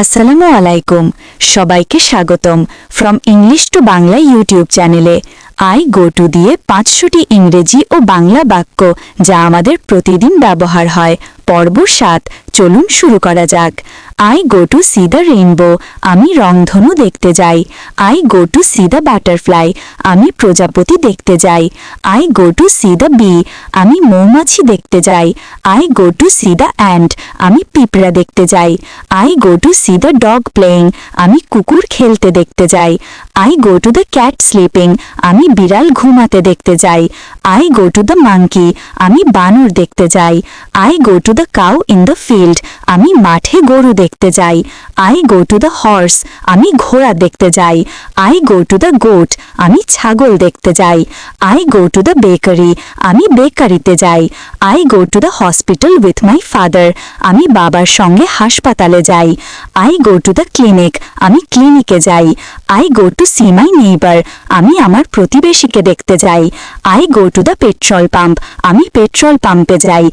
আসসালামু আলাইকুম। সবাইকে স্বাগতম from English to Bangla YouTube চ্যানেলে আই গো টু দিয়ে পাঁচশোটি ইংরেজি ও বাংলা বাক্য যা আমাদের প্রতিদিন ব্যবহার হয়। পর্ব সাত চলুন শুরু করা যাক। I go to see the rainbow আমি রংধনু দেখতে যাই। I go to see the butterfly আমি প্রজাপতি দেখতে যাই। I go to see the bee আমি মৌমাছি দেখতে যাই। I go to see the ant আমি পিঁপড়া দেখতে যাই। I go to see the dog playing আমি কুকুর খেলতে দেখতে যাই। I go to the cat sleeping আমি বিড়াল ঘুমাতে দেখতে যাই। I go to the monkey আমি বানর দেখতে যাই। I go to the cow in the field আমি মাঠে গরু দেখতে যাই। I go to the horse আমি ঘোড়া দেখতে যাই। I go to the goat আমি ছাগল দেখতে যাই। I go to the bakery আমি বেকারিতে যাই। I go to the hospital with my father আমি বাবার সঙ্গে হাসপাতালে যাই। I go to the clinic আমি ক্লিনিকে যাই। I go to see my neighbour আমি আমার প্রতিবেশীকে দেখতে যাই। I go to the petrol pump আমি পেট্রোল পাম্পে যাই।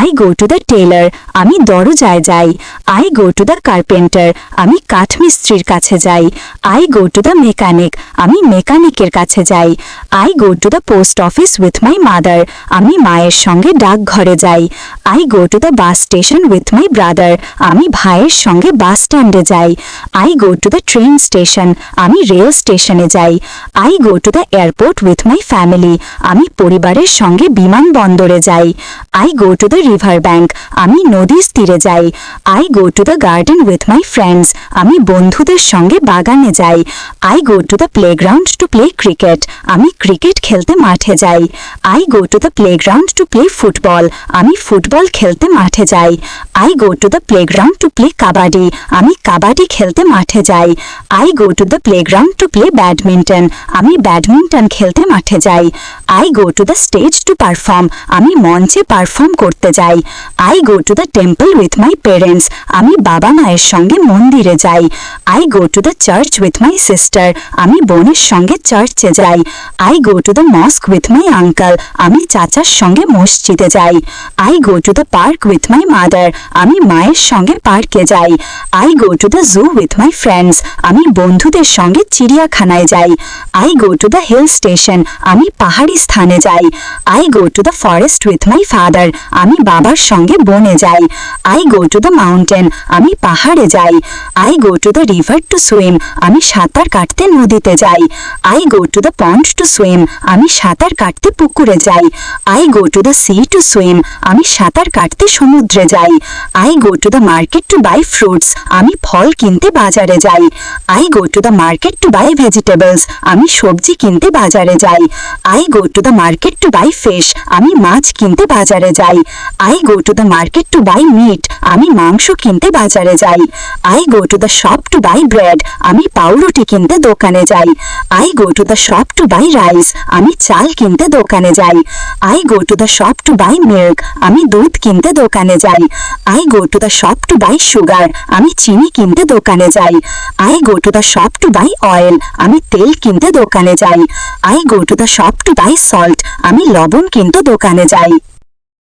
I go to the tailor আমি দরজায় যাই। I go to the carpenter, আমি কাঠমিস্ত্রির কাছে যাই। I go to the mechanic, আমি মেকানিকের কাছে যাই। I go to the post office with my mother, আমি মায়ের সঙ্গে ডাকঘরে যাই। I go to the bus station with my brother, আমি ভাইয়ের সঙ্গে বাস স্ট্যান্ডে যাই। I go to the train station, আমি রেল স্টেশনে যাই। I go to the airport with my family, আমি পরিবারের সঙ্গে বিমানবন্দরে যাই। I go to the river bank, আমি নদীর তীরে যাই। I go to the garden with my friends আমি বন্ধুদের সঙ্গে বাগানে যাই। I go to the playground to play cricket আমি ক্রিকেট খেলতে মাঠে যাই। I go to the playground to play football আমি ফুটবল খেলতে মাঠে যাই। I go to the playground to play kabaddi. আমি কাবাডি খেলতে মাঠে যাই। I go to the playground to play badminton আমি ব্যাডমিন্টন খেলতে মাঠে যাই। I go to the stage to perform আমি মঞ্চে পারফর্ম করতে যাই। I go to the temple with my parents আমি বাবা মায়ের সঙ্গে মন্দিরে যাই। I go to the church with my sister আমি বোনের সঙ্গে চার্চে যাই। I go to the mosque with my uncle আমি চাচার সঙ্গে মসজিদে যাই। I go to the park with my mother আমি মায়ের সঙ্গে পার্কে যাই। I go to the zoo with my friends আমি বন্ধুদের সঙ্গে চিড়িয়াখানায় যাই। I go to the hill station আমি পাহাড়ি স্থানে যাই। I go to the forest with my father আমি বাবার সঙ্গে বনে যাই। I go to the mountain আমি পাহাড়ে যাই। I go to the river to swim আমি সাঁতার কাটতে নদীতে যাই। I go to the pond to swim আমি সাঁতার কাটতে পুকুরে যাই। I go to the sea to swim আমি সাঁতার কাটতে সমুদ্রে যাই। I go to the market to buy fruits আমি ফল কিনতে বাজারে যাই। I go to the market to buy vegetables আমি সবজি কিনতে বাজারে যাই। I go to the market to buy fish আমি মাছ কিনতে বাজারে যাই। I go to the market to buy meat আমি মাংস কিনতে বাজারে যাই। I go to the shop to buy bread আমি পাউরুটি কিনতে দোকানে যাই। I go to the shop to buy rice আমি চাল কিনতে দোকানে যাই। I go to the shop to buy milk আমি দুধ কিনতে দোকানে যাই। I go to the shop to buy sugar আমি চিনি কিনতে দোকানে যাই। I go to the shop to buy oil আমি তেল কিনতে দোকানে যাই। I go to the shop to buy salt আমি লবণ কিনতে দোকানে যাই।